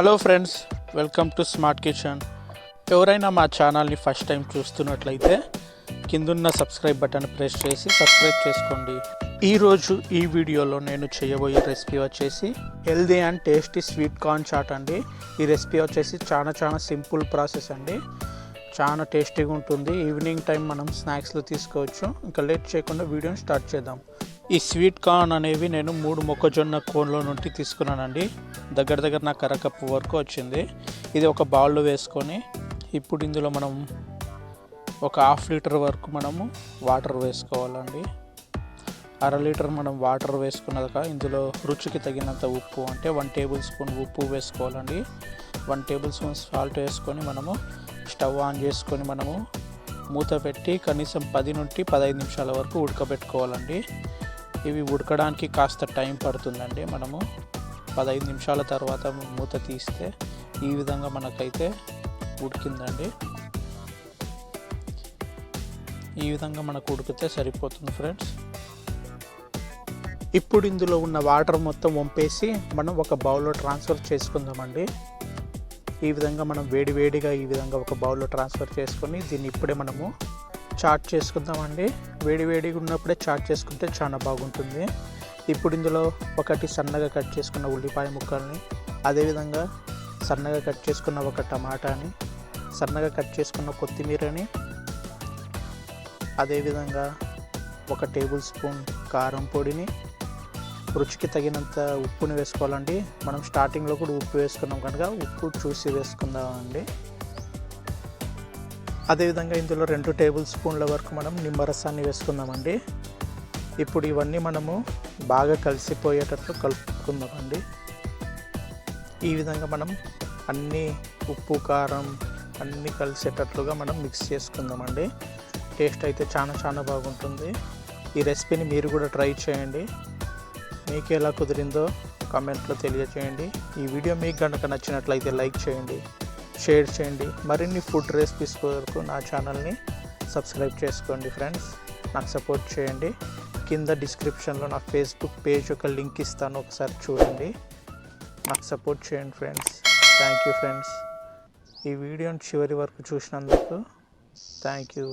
Hello friends welcome to smart kitchen ఎవరైనా మా ఛానల్ని ఫస్ట్ టైం చూస్తున్నట్లయితే కిందున్న సబ్స్క్రైబ్ బటన్ ప్రెస్ చేసి సబ్స్క్రైబ్ చేసుకోండి. ఈరోజు ఈ వీడియోలో నేను చేయబోయే రెసిపీ వచ్చేసి healthy and tasty sweet corn chaat అండి. ఈ రెసిపీ వచ్చేసి చాలా చాలా సింపుల్ ప్రాసెస్ అండి. చాలా టేస్టీగా ఉంటుంది. ఈవినింగ్ టైం మనం స్నాక్స్లో తీసుకోవచ్చు. ఇంకా లేట్ చేయకుండా వీడియోని స్టార్ట్ చేద్దాం. ఈ స్వీట్ కార్న్ అనేవి నేను మూడు మొక్కజొన్న కోన్లో నుండి తీసుకున్నానండి. దగ్గర దగ్గర నాకు అరకప్పు వరకు వచ్చింది. ఇది ఒక బౌల్లో వేసుకొని ఇప్పుడు ఇందులో మనం ఒక హాఫ్ లీటర్ వరకు మనము వాటర్ వేసుకోవాలండి. అర లీటర్ మనం వాటర్ వేసుకున్నాక ఇందులో రుచికి తగినంత ఉప్పు అంటే వన్ టేబుల్ స్పూన్ ఉప్పు వేసుకోవాలండి. వన్ టేబుల్ స్పూన్ సాల్ట్ వేసుకొని మనము స్టవ్ ఆన్ చేసుకొని మనము మూత పెట్టి కనీసం పది నుండి పదహైదు నిమిషాల వరకు ఉడకబెట్టుకోవాలండి. ఇవి ఉడకడానికి కాస్త టైం పడుతుందండి. మనము పదహైదు నిమిషాల తర్వాత మూత తీస్తే ఈ విధంగా మనకైతే ఉడికిందండి. ఈ విధంగా మనకు ఉడికితే సరిపోతుంది ఫ్రెండ్స్. ఇప్పుడు ఇందులో ఉన్న వాటర్ మొత్తం వంపేసి మనం ఒక బౌల్లో ట్రాన్స్ఫర్ చేసుకుందామండి. ఈ విధంగా మనం వేడి వేడిగా ఈ విధంగా ఒక బౌల్లో ట్రాన్స్ఫర్ చేసుకొని దీన్ని ఇప్పుడే మనము చాట్ చేసుకుందామండి. వేడి వేడిగా ఉన్నప్పుడే చాట్ చేసుకుంటే చాలా బాగుంటుంది. ఇప్పుడు ఇందులో ఒకటి సన్నగా కట్ చేసుకున్న ఉల్లిపాయ ముక్కల్ని అదేవిధంగా సన్నగా కట్ చేసుకున్న ఒక టమాటాని సన్నగా కట్ చేసుకున్న కొత్తిమీరని అదేవిధంగా ఒక టేబుల్ స్పూన్ కారం పొడిని రుచికి తగినంత ఉప్పుని వేసుకోవాలండి. మనం స్టార్టింగ్లో కూడా ఉప్పు వేసుకున్నాం కనుక ఉప్పు చూసి వేసుకుందామండి. అదేవిధంగా ఇందులో రెండు టేబుల్ స్పూన్ల వరకు మనం నిమ్మరసాన్ని వేసుకుందామండి. ఇప్పుడు ఇవన్నీ మనము బాగా కలిసిపోయేటట్లు కలుపుకుందామండి. ఈ విధంగా మనం అన్నీ ఉప్పు కారం అన్నీ కలిసేటట్లుగా మనం మిక్స్ చేసుకుందామండి. టేస్ట్ అయితే చాలా చాలా బాగుంటుంది. ఈ రెసిపీని మీరు కూడా ట్రై చేయండి. మీకు ఎలా కుదిరిందో కామెంట్లో తెలియజేయండి ఈ వీడియో మీకు కనుక నచ్చినట్లయితే లైక్ చేయండి. షేర్ చేయండి. మరిన్ని ఫుడ్ రెసిపీస్ కొరకు నా ఛానల్ని సబ్స్క్రైబ్ చేసుకోండి ఫ్రెండ్స్. నాకు సపోర్ట్ చేయండి. కింద డిస్క్రిప్షన్లో నా ఫేస్బుక్ పేజ్ ఒక లింక్ ఇస్తాను. ఒకసారి చూడండి. నాకు సపోర్ట్ చేయండి ఫ్రెండ్స్. Thank you friends. ఈ వీడియోని చివరి వరకు చూసినందుకు థ్యాంక్ యూ.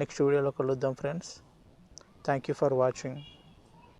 నెక్స్ట్ వీడియోలో కలుద్దాం friends. Thank you for watching.